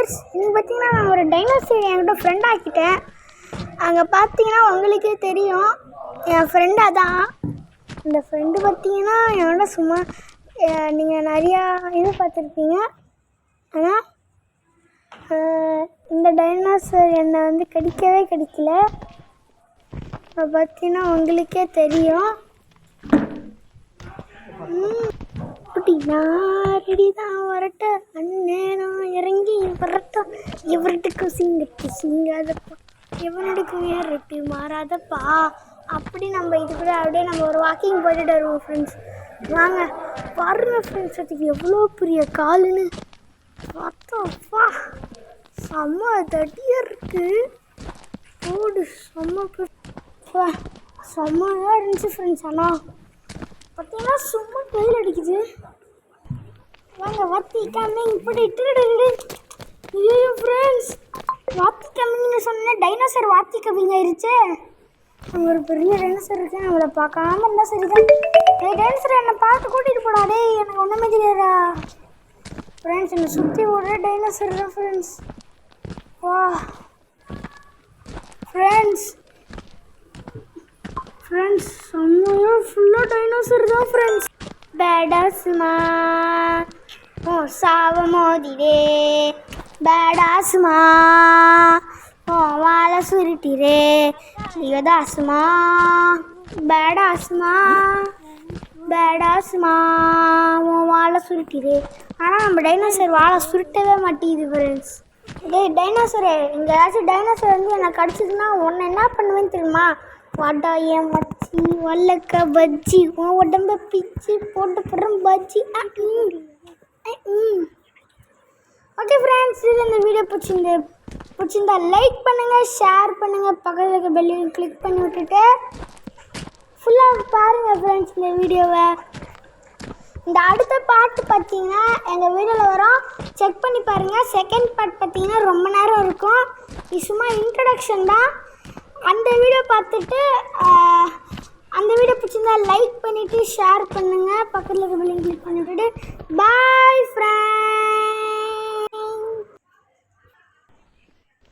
Viewers இன்னைக்கு பார்த்தீங்கன்னா நான் ஒரு டைனோசர் என்கிட்ட ஃப்ரெண்ட் ஆக்கிட்டேன். அங்கே பார்த்தீங்கன்னா உங்களுக்கே தெரியும் என் ஃப்ரெண்டு அதான். இந்த ஃப்ரெண்டு பார்த்தீங்கன்னா என்னோட சும்மா நீங்கள் நிறையா இது பார்த்துருப்பீங்க. ஆனால் இந்த டைனோசர் என்னை வந்து கடிக்கவே கடிக்கல. பார்த்தீங்கன்னா உங்களுக்கே தெரியும். குட்டி நான் இடிதான் தான் வரட்ட அண்ணே நான் இறங்கி வரட்டும் இவர்கிட்ட சிங்கத்து சிங்காதப்பா. இவனுக்கு ஏறட்டு மாறாதப்பா. அப்படி நம்ம இது கூட அப்படியே நம்ம ஒரு வாக்கிங் போயிட்டு வருவோம் ஃப்ரெண்ட்ஸ் வாங்க பாருங்க ஃப்ரெண்ட்ஸ் அதுக்கு எவ்வளோ பெரிய காலுன்னு. பார்த்தோப்பா செம்ம தடியாக இருக்குது ரோடு செம்ம செம்மையாக இருந்துச்சு ஃப்ரெண்ட்ஸ் ஆனால் பார்த்தீங்கன்னா சும்மா வெயில் அடிக்குது. வாங்க வாத்தி கம்மிங் இப்படி இட்டு ஐயோ ஃப்ரெண்ட்ஸ் வாத்தி கம்மிங்னு சொன்ன டைனோசர் வாத்தி கம்மிங் ஆயிருச்சே. அங்கே ஒரு பெரிய டைனோசர் இருக்கு நம்மளை பார்க்காம இருந்தா சரிதான். டேய் டைனோசர் என்னை பார்த்து கூட்டிட்டு போடா எனக்கு ஒன்றுமே தெரியாதா ஃப்ரெண்ட்ஸ் என்னை சுற்றி ஓடுற டைனோசர் தான் ஃப்ரெண்ட்ஸ் வா. ஃப்ரெண்ட்ஸ் ஃப்ரெண்ட்ஸ் செம்மையாக ஃபுல்லாக டைனோசர் தான் ஃப்ரெண்ட்ஸ் பேடாஸ்மா ஓ சாவ மோதிரே ஓ வாழை சுருட்டிரே. லியோதாஸ்மா பேடாஸ்மா பேடாஸ்மா உன் வாழை சுருட்டிரே. ஆனால் நம்ம டைனோசர் வாழை சுருட்டவே மாட்டேங்குது ஃப்ரெண்ட்ஸ் டேய் டைனோசரே இங்கே ஏதாச்சும் டைனோசர் வந்து என்னை கிடச்சிதுன்னா உன்னை என்ன பண்ணுவேன்னு தெரியுமா? வடா என் வல்லக்க பஜ்ஜி உன் உடம்ப பிச்சு போட்டு போடுறோம் பஜ்ஜி ஓகே ஃப்ரெண்ட்ஸ் இது இந்த வீடியோ பிடிச்சிருந்து பிடிச்சிருந்தா லைக் பண்ணுங்கள் ஷேர் பண்ணுங்கள் பக்கத்தில் இருக்க பெல்லையும் கிளிக் பண்ணி விட்டுட்டு ஃபுல்லாக பாருங்கள் ஃப்ரெண்ட்ஸ் இந்த வீடியோவை இந்த அடுத்த பாட்டு பார்த்தீங்கன்னா எங்கள் வீடியோவில் வரும். செக் பண்ணி பாருங்கள் செகண்ட் பார்ட் பார்த்தீங்கன்னா ரொம்ப நேரம் இருக்கும். இது சும்மா இன்ட்ரடக்ஷன் தான். அந்த வீடியோ பார்த்துட்டு அந்த வீடியோ பிடிச்சிருந்தா லைக் பண்ணிவிட்டு ஷேர் பண்ணுங்கள் பக்கத்தில் இருக்க பில்லிங் கிளிக் பண்ணிவிட்டுட்டு பாய்